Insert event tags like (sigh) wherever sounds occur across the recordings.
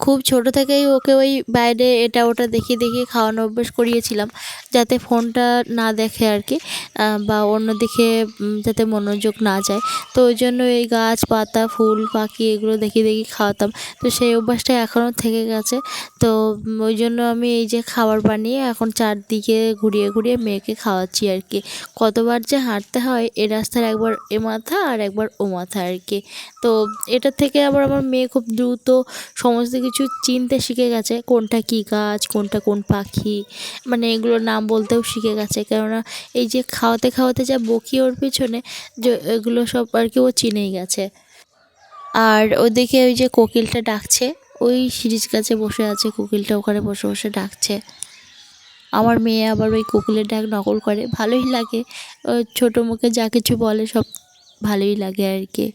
খুব ছোট থেকেই ওকে ওই বাইরে এটা ওটা দেখিয়ে দেখিয়ে খাওয়ানো অভ্যেস করিয়েছিলাম, যাতে ফোনটা না দেখে আর কি বা অন্যদিকে যাতে মনোযোগ না যায়। তো ওই জন্য এই গাছ, পাতা, ফুল, পাখি এগুলো দেখিয়ে দেখিয়ে খাওয়াতাম। তো সেই অভ্যাসটা এখনও থেকে গেছে। তো ওই জন্য আমি এই যে খাবার বানিয়ে এখন চারদিকে ঘুরিয়ে ঘুরিয়ে মেয়েকে খাওয়াচ্ছি আর কি। কতবার যে হাঁটতে হয়, এ রাস্তার একবার এ মাথা আর একবার ও মাথা আর কি। তো এটা থেকে আবার আমার মেয়ে খুব দ্রুত সমস্ত কিছু চিনতে শিখে গেছে কোনটা কী গাছ, কোনটা কোন পাখি মানে এগুলোর নাম বলতেও শিখে গেছে। কেননা এই যে খাওয়াতে খাওয়াতে যা বকি ওর পিছনে, যে এগুলো সব আর কি ও চিনেই গেছে। আর ওদিকে ওই যে কোকিলটা ডাকছে, ওই সিরিজ গাছে বসে আছে, কোকিলটা ওখানে বসে বসে ডাকছে। আমার মেয়ে আবার ওই কোকিলের ডাক নকল করে, ভালোই লাগে। ছোটো মুখে যা কিছু বলে সব ভালোই লাগে আর কি।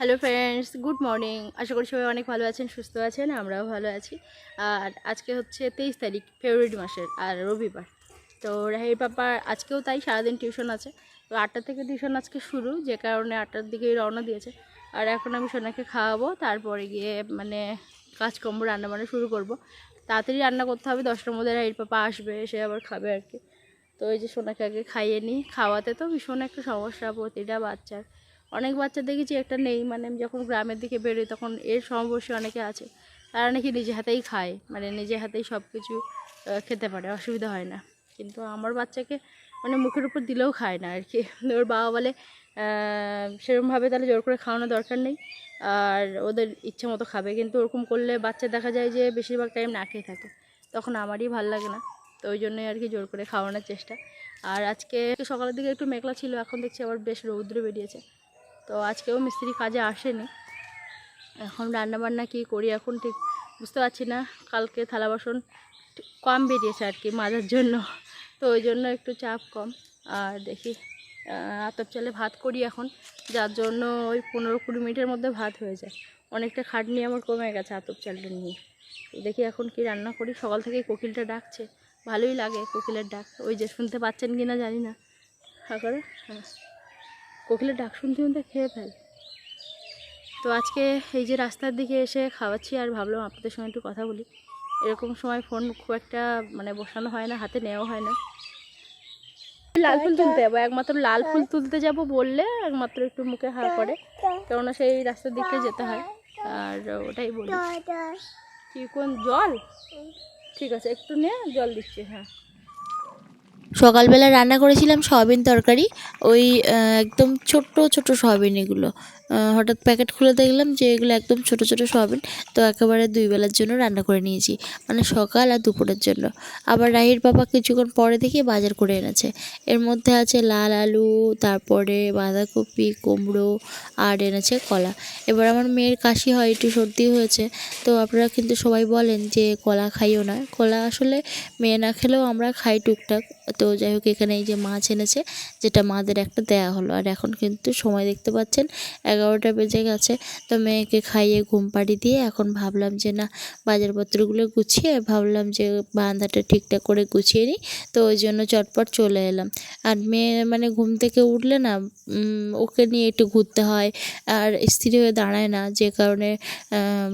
হ্যালো ফ্রেন্ডস গুড মর্নিং আশা করি সবাই অনেক ভালো আছেন, সুস্থ আছেন, আমরাও ভালো আছি। আর আজকে হচ্ছে তেইশ তারিখ ফেব্রুয়ারি মাসের, আর রবিবার। তো রাহির পাপার আজকেও তাই সারাদিন টিউশন আছে। তো আটটা থেকে টিউশন আজকে শুরু, যে কারণে আটটার দিকেই রওনা দিয়েছে। আর এখন আমি সোনাকে খাওয়াবো, তারপরে গিয়ে মানে কাজকর্ম রান্না বান্না শুরু করব। তাড়াতাড়ি রান্না করতে হবে, দশটার মধ্যে রাহির পাপা আসবে, এসে আবার খাবে আর কি। তো এই যে সোনাকে আগে খাইয়ে নিই। খাওয়াতে তো ভীষণ একটা সমস্যা, প্রতিটা বাচ্চার। অনেক বাচ্চা দেখেছি, একটা নেই। মানে যখন গ্রামের দিকে বেরোই তখন এর সমবয়সী অনেকে আছে, তারা নাকি নিজে হাতেই খায়। মানে নিজে হাতেই সব কিছু খেতে পারে, অসুবিধা হয় না। কিন্তু আমার বাচ্চাকে মানে মুখের উপর দিলেও খায় না আর কি (laughs) ওর বাবা বলে সেরকমভাবে তাহলে জোর করে খাওয়ানো দরকার নেই, আর ওদের ইচ্ছে মতো খাবে। কিন্তু ওরকম করলে বাচ্চা দেখা যায় যে বেশিরভাগ টাইম না খেয়ে থাকে। তখন আমারই ভালো লাগে না। তো ওই জন্যই আর কি জোর করে খাওয়ানোর চেষ্টা। আর আজকে সকালের দিকে একটু মেঘলা ছিল, এখন দেখছি আবার বেশ রৌদ্র বেরিয়েছে। তো আজকেও মিস্ত্রি কাজে আসেনি। এখন রান্নাবান্না কী করি এখন ঠিক বুঝতে পারছি না। কালকে থালা বাসন কম বেরিয়েছে আর কি মাজার জন্য। তো ওই জন্য একটু চাপ কম। আর দেখি আতপ চালে ভাত করি এখন। যার জন্য ওই পনেরো কুড়ি মিনিটের মধ্যে ভাত হয়ে যায়। অনেকটা খাটনি আমার কমে গেছে আতপ চালটা নিয়ে। দেখি এখন কি রান্না করি। সকাল থেকেই কোকিলটা ডাকছে। ভালোই লাগে কোকিলের ডাক। ওই যে শুনতে পাচ্ছেন কি না জানি না। করে হ্যাঁ। কোকিলের ডাক শুনতে শুনতে খেয়ে ফেল। তো আজকে এই যে রাস্তার দিকে এসে খাওয়াচ্ছি আর ভাবলাম আপনাদের সঙ্গে একটু কথা বলি। এরকম সময় ফোন খুব একটা মানে বসানো হয় না হাতে নেওয়া হয় না। লাল ফুল তুলতে যাব একমাত্র লাল ফুল তুলতে যাব বললে একমাত্র একটু মুখে হার করে কেননা সেই রাস্তার দিকে যেতে হয়। আর ওটাই বলি। কি কোন জল? ঠিক আছে একটু নে জল দিচ্ছি হ্যাঁ। সকালবেলা রান্না করেছিলাম সয়াবিন তরকারি, ওই একদম ছোট্ট ছোট সয়াবিন এগুলো। হঠাৎ প্যাকেট খুলে দেখলাম যে এগুলো একদম ছোট ছোট সয়াবিন, তো একেবারে দুই বেলার জন্য রান্না করে নিয়েছি মানে সকাল আর দুপুরের জন্য। আবার রাহির বাবা কিছুক্ষণ পরে দেখে বাজার করে এনেছে। এর মধ্যে আছে লাল আলু, তারপরে বাঁধাকপি, কুমড়ো, আর এনেছে কলা। এবার আমার মেয়ের কাশি হয়, একটু সর্দি হয়েছে, তো আপনারা কিন্তু সবাই বলেন যে কলা খাইও না। কলা আসলে মেয়ে না খেলেও আমরা খাই টুকটাক তো যাই হোক, এখানে এই যে মাছ এনেছে, যেটা মাদের একটা দেয়া হলো। আর এখন কিন্তু সময় দেখতে পাচ্ছেন, এগারোটা বেজে গেছে, তো মেয়েকে খাইয়ে ঘুম পাড়ি দিয়ে এখন ভাবলাম যে, না বাজারপত্রগুলো গুছিয়ে ভাবলাম যে বারান্দাটা ঠিকঠাক করে গুছিয়ে নিই। তো ওই জন্য চটপট চলে এলাম। আর মেয়ে মানে ঘুম থেকে উঠলে না ওকে নিয়ে একটু ঘুরতে হয়, আর স্থির হয়ে দাঁড়ায় না, যে কারণে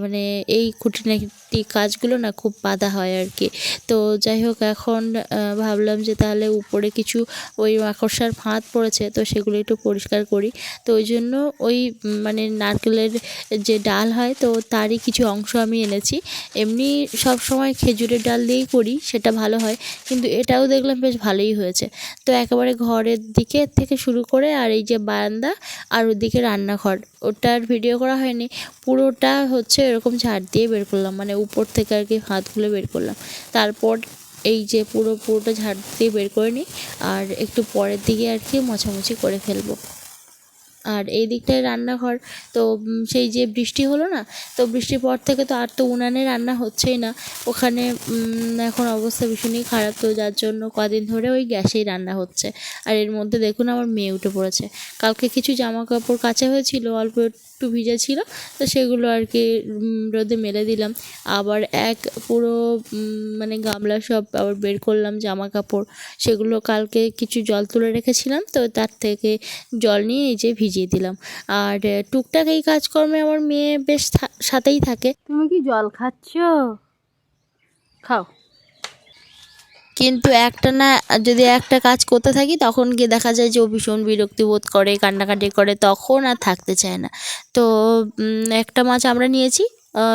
মানে এই খুঁটিনাটি কাজগুলো না খুব বাধা হয় আর কি। তো যাই হোক, এখন ভাবলাম যে তাহলে উপরে কিছু ওই মাকড়সার ফাঁদ পড়েছে, তো সেগুলো একটু পরিষ্কার করি। তো ওই জন্য ওই মানে নারকেলের যে ডাল হয়, তো তারই কিছু অংশ আমি এনেছি। এমনি সব সময় খেজুরের ডাল দিয়েই করি, সেটা ভালো হয়, কিন্তু এটাও দেখলাম বেশ ভালোই হয়েছে। তো একেবারে ঘরের দিকে থেকে শুরু করে আর এই যে বারান্দা আর ওদিকে রান্নাঘর ওটার ভিডিও করা হয়নি, পুরোটা হচ্ছে এরকম ঝাড় দিয়ে বের করলাম মানে উপর থেকে আর কি হাতগুলো বের করলাম। তারপর এই যে পুরো পুরোটা ঝাড় দিয়ে বের করে নিই, আর একটু পরের দিকে আর কি মোছামুছি করে ফেলব। আর এই দিকটায় রান্নাঘর, তো সেই যে বৃষ্টি হলো না, তো বৃষ্টির পর থেকে তো আর তো উনানে রান্না হচ্ছেই না। ওখানে এখন অবস্থা ভীষণই খারাপ, তো যার জন্য কদিন ধরে ওই গ্যাসেই রান্না হচ্ছে। আর এর মধ্যে দেখুন আমার মেয়ে উঠে পড়েছে। কালকে কিছু জামা কাপড় কাচা হয়েছিল, অল্প একটু ভিজে ছিল, তো সেগুলো আর কি রোদে মেলে দিলাম। আবার এক পুরো মানে গামলা সব আবার বের করলাম, জামা কাপড়। সেগুলো কালকে কিছু জল তুলে রেখেছিলাম, তো তার থেকে জল নিয়ে যে ভিজিয়ে দিলাম। আর টুকটাক এই কাজকর্মে আমার মেয়ে বেশ সাথেই থাকে। তুমি কি জল খাচ্ছ? খাও। কিন্তু একটা না, যদি একটা কাজ করতে থাকি, তখন গিয়ে দেখা যায় যে ও ভীষণ বিরক্তি বোধ করে, কান্নাকাটি করে, তখন আর থাকতে চায় না। তো একটা মাছ আমরা নিয়েছি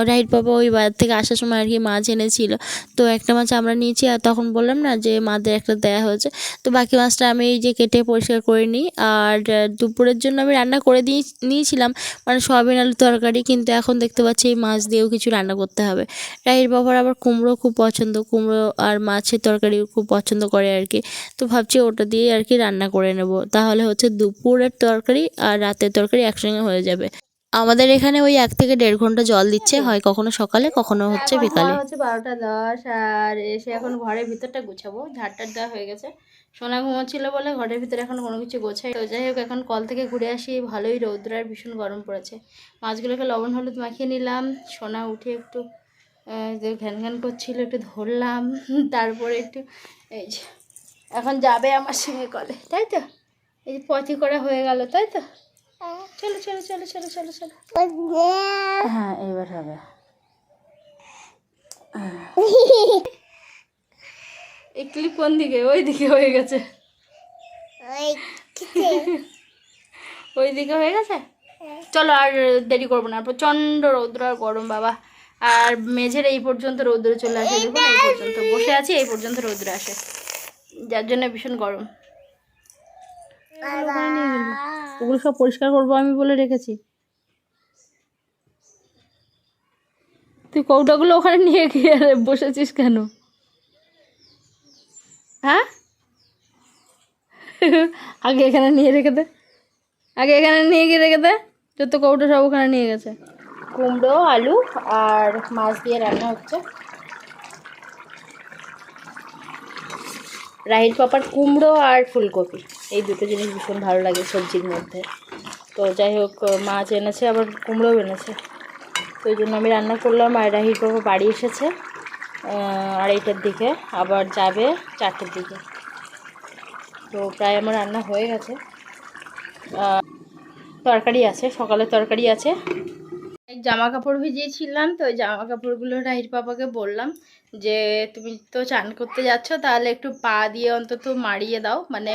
রাহির বাবা, ওই বাজার থেকে আসার সময় আর কি মাছ এনেছিল। তো একটা মাছ আমরা নিয়েছি আর তখন বললাম না যে মাদের একটা দেয়া হয়েছে। তো বাকি মাছটা আমি এই যে কেটে পরিষ্কার করে নিই। আর দুপুরের জন্য আমি রান্না করে দিয়ে নিয়েছিলাম। মানে সয়াবিন আলু তরকারি, কিন্তু এখন দেখতে পাচ্ছি এই মাছ দিয়েও কিছু রান্না করতে হবে। রাহির বাবার আবার কুমড়ো খুব পছন্দ। কুমড়ো আর মাছের তরকারি খুব পছন্দ করে আর কি। তো ভাবছি ওটা দিয়ে আর কি রান্না করে নেব। তাহলে হচ্ছে দুপুরের তরকারি আর রাতের তরকারি একসঙ্গে হয়ে যাবে। আমাদের এখানে ওই এক থেকে দেড় ঘণ্টা জল দিচ্ছে হয় কখনো সকালে কখনো হচ্ছে এখন বিকালে। হচ্ছে বারোটা দশ আর এসে এখন ঘরের ভিতরটা গুছাবো ঝাড়টার দেওয়া হয়ে গেছে। সোনা ঘুমোচ্ছিল বলে ঘরের ভিতরে এখন কোনো কিছু গোছাই তো যাই হোক এখন কল থেকে ঘুরে আসি ভালোই রৌদ্র আর ভীষণ গরম পড়েছে। মাছগুলোকে লবণ হলুদ মাখিয়ে নিলাম সোনা উঠে একটু ঘ্যান ঘ্যান করছিল একটু ধরলাম (laughs) তারপরে একটু এই যে এখন যাবে আমার সঙ্গে কলে তাই তো? এই যে পথি করা হয়ে গেল তাই তো? চলো চলো চলো চলো চলো চলো। হ্যাঁ এবার হবে। এই ক্লিপ কোন দিকে? ওই দিকে হয়ে গেছে। ওই দিকে হয়ে গেছে? চলো আর দেরি করব না। প্রচণ্ড রৌদ্র আর গরম বাবা। আর মেঝের এই পর্যন্ত রৌদ্র চলে আসে দেখুন এই পর্যন্ত। বসে আছি এই পর্যন্ত রৌদ্র আসে। যার জন্য ভীষণ গরম। ওগুলো সব পরিষ্কার করব আমি বলে রেখেছি। তুই কৌটাগুলো ওখানে নিয়ে গিয়ে বসেছিস কেন? হ্যাঁ? আগে এখানে নিয়ে রেখে দে। আগে এখানে নিয়ে গিয়ে রেখে দে, যত কৌটো সব ওখানে নিয়ে গেছে। কুমড়ো, আলু আর মাছ দিয়ে রান্না হচ্ছে। রাহির পাপার কুমড়ো আর ফুলকপি। এই দুটো জিনিস ভীষণ ভালো লাগে সবজির মধ্যে। তো যাই হোক, মাছ এনেছে, আবার কুমড়োও এনেছে। তো ওই জন্য আমি রান্না করলাম, আর রাহির পাপা বাড়ি এসেছে। আড়াইটার দিকে, আবার যাবে চারটের দিকে। তো প্রায় আমার রান্না হয়ে গেছে। তরকারি আছে, সকালে তরকারি আছে। জামা কাপড় ভিজিয়েছিলাম তো ওই জামা কাপড়গুলো রাহির পাপাকে বললাম যে তুমি তো চান করতে যাচ্ছ তাহলে একটু পা দিয়ে অন্তত মারিয়ে দাও। মানে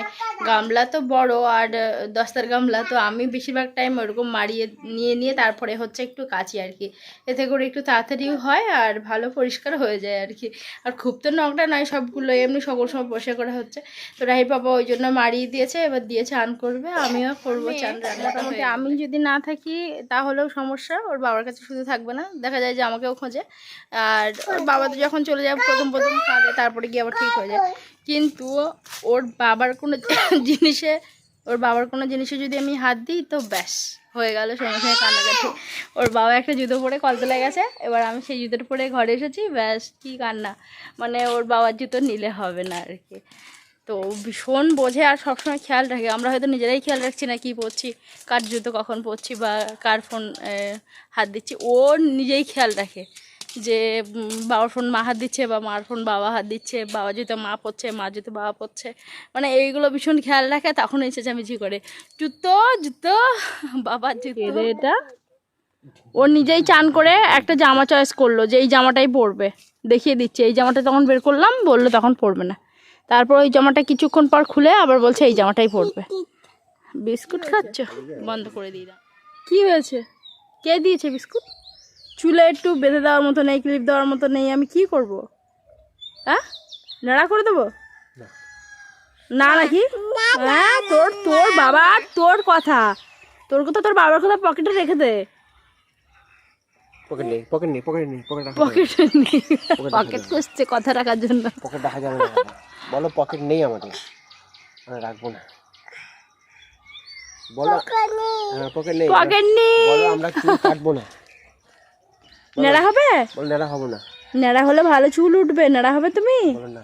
গামলা তো বড় আর দস্তার গামলা তো আমি বেশিরভাগ টাইম ওরকম মারিয়ে নিয়ে নিয়ে তারপরে হচ্ছে একটু কাচি আর কি। এতে করে একটু তাড়াতাড়িও হয় আর ভালো পরিষ্কার হয়ে যায় আর কি। আর খুব তো নখটা নয় সবগুলো এমনি সকল সময় বসে করা হচ্ছে। তো রাহির বাবা ওই জন্য মারিয়ে দিয়েছে এবার দিয়ে চান করবে আমিও করব চান মোটামুটি আমি যদি না থাকি তাহলেও সমস্যা ওর বাবার কাছে শুধু থাকবে না, দেখা যায় যে আমাকেও খোঁজে। আর ওর বাবা তো যখন চলে যায় প্রথম প্রথম কাঁদে, তারপরে গিয়ে আবার ঠিক হয়ে যায়। কিন্তু ওর বাবার কোনো জিনিসে, ওর বাবার কোনো জিনিসে যদি আমি হাত দিই, তো ব্যাস, হয়ে গেল, সঙ্গে সঙ্গে কান্নাকাটি। ওর বাবা একটা জুতো পরে কল কলতলা গেছে, এবার আমি সেই জুতোটা পরে ঘরে এসেছি, ব্যাস, কি কান্না। মানে ওর বাবার জুতো নিলে হবে না আর কি। তো ভীষণ বোঝে আর সবসময় খেয়াল রাখে। আমরা হয়তো নিজেরাই খেয়াল রাখছি না কী পরছি কার জুতো কখন পরছি বা কার ফোন হাত দিচ্ছি। ও নিজেই খেয়াল রাখে যে বাবার ফোন মা হাত দিচ্ছে বা মার ফোন বাবা হাত দিচ্ছে বাবা জুতো মা পড়ছে মা জুতো বাবা পড়ছে। মানে এইগুলো ভীষণ খেয়াল রাখে তখন এসে চেঁচামেচি করে। জুতো জুতো বাবার জুতো। এটা? ও নিজেই চান করে একটা জামা চয়েস করল যে এই জামাটাই পরবে। দেখিয়ে দিচ্ছে এই জামাটা তখন বের করলাম বলল তখন পরবে না। তারপর ওই জামাটা কিছুক্ষণ পর খুলে আবার বলছে এই জামাটাই পরবে। বিস্কুট খাচ্ছ? বন্ধ করে দিই দাও কী হয়েছে? কে দিয়েছে বিস্কুট? চুলে একটু বেঁধে দেওয়ার মতো নেই ক্লিপ দেওয়ার মতো নেই আমি কি করব? হ্যাঁ নাড়া করে দেবো? না। নাকি? হ্যাঁ তোর তোর বাবা তোর কথা। তোর কথা তোর বাবার কথা পকেটে রেখে দে। পকেট নেই পকেট নেই পকেট নেই পকেট রাখা পকেটে নেই। পকেট খুঁজছে কথা রাখার জন্য। পকেট রাখা যাবে না। বলো পকেট নেই আমাদের। আমরা রাখব না। বলো। হ্যাঁ পকেট নেই। পকেট নেই। বলো আমরা চুল কাটবো না। নেড়া হবে? বলো নেড়া হব না। নেড়া হলে ভালো চুল উঠবে। নেড়া হবে তুমি? বলো না।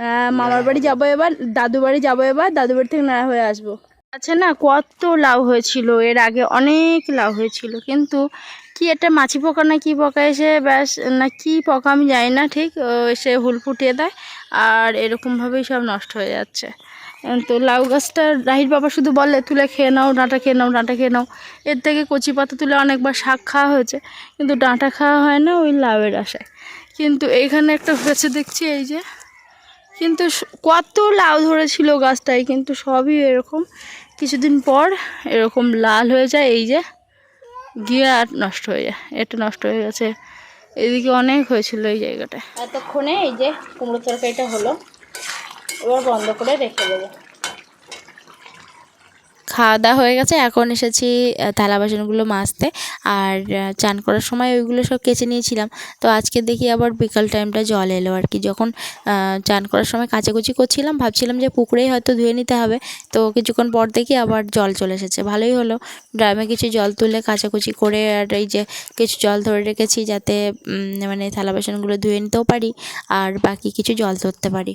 হ্যাঁ মামার বাড়ি যাব এবার দাদু বাড়ি যাব এবার দাদু বাড়ি থেকে নাড়া হয়ে আসব। আচ্ছা না কত লাউ হয়েছিল? এর আগে অনেক লাউ হয়েছিল কিন্তু কি একটা মাছি পোকা না কি পোকা এসে ব্যাস, না কি পোকা আমি জানি না, ঠিক এসে হুল ফুটিয়ে দেয় আর এরকমভাবেই সব নষ্ট হয়ে যাচ্ছে। তো লাউ গাছটা, রাহির বাবা শুধু বলে, তুলে খেয়ে নাও, ডাঁটা খেয়ে নাও, ডাঁটা খেয়ে নাও। এর থেকে কচি পাতা তুলে অনেকবার শাক খাওয়া হয়েছে, কিন্তু ডাঁটা খাওয়া হয় না ওই লাউয়ের আশায়। কিন্তু এইখানে একটা হয়েছে, দেখছি এই যে, কিন্তু কত লাউ ধরেছিল গাছটায়, কিন্তু সবই এরকম। কিছুদিন পর এরকম লাল হয়ে যায়, এই যে গিয়ে আর নষ্ট হয়ে যায়, এটা নষ্ট হয়ে গেছে। এদিকে অনেক হয়েছিল এই জায়গাটা এতক্ষণে এই যে কুমড়ো তরকারিটা হলো, এবার বন্ধ করে রেখে দেবো। খাওয়া দাওয়া হয়ে গেছে, এখন এসেছি থালা বাসনগুলো মাজতে, আর চান করার সময় ওইগুলো সব কেচে নিয়েছিলাম। তো আজকে দেখি আবার বিকাল টাইমটা জল এলো আর কি। যখন চান করার সময় কাচাকুচি করছিলাম, ভাবছিলাম যে পুকুরেই হয়তো ধুয়ে নিতে হবে। তো কিছুক্ষণ পর দেখি আবার জল চলে এসেছে। ভালোই হলো। ড্রামে কিছু জল তুলে কাচাকুচি করে, আর এই যে কিছু জল ধরে রেখেছি যাতে মানে থালা বাসনগুলো ধুয়ে নিতেও পারি, আর বাকি কিছু জল ধরতে পারি।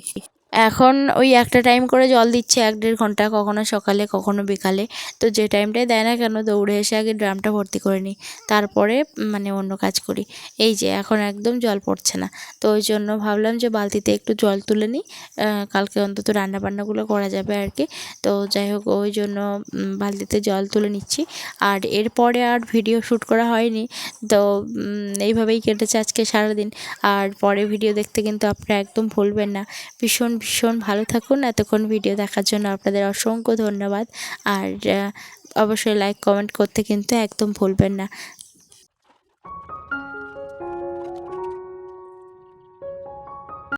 এখন ওই একটা টাইম করে জল দিচ্ছে এক দেড় ঘণ্টা, কখনো সকালে, কখনো বিকালে। তো যে টাইমটাই দেয় না কেন, দৌড়ে এসে আগে ড্রামটা ভর্তি করে নিই। তারপরে মানে অন্য কাজ করি। এই যে, এখন একদম জল পড়ছে না। তো ওই জন্য ভাবলাম যে বালতিতে একটু জল তুলে নিই। কালকে অন্তত রান্না বান্নাগুলো করা যাবে আর কি। তো যাই হোক, ওই জন্য বালতিতে জল তুলে নিচ্ছি। আর এরপরে আর ভিডিও শ্যুট করা হয়নি। তো এইভাবেই কেটেছে আজকে সারাদিন। আর পরে ভিডিও দেখতে কিন্তু আপনারা একদম ভুলবেন না। ভীষণ ভীষণ ভালো থাকুন। এতক্ষণ ভিডিও দেখার জন্য আপনাদের অসংখ্য ধন্যবাদ। আর অবশ্যই লাইক কমেন্ট করতে কিন্তু একদম ভুলবেন না।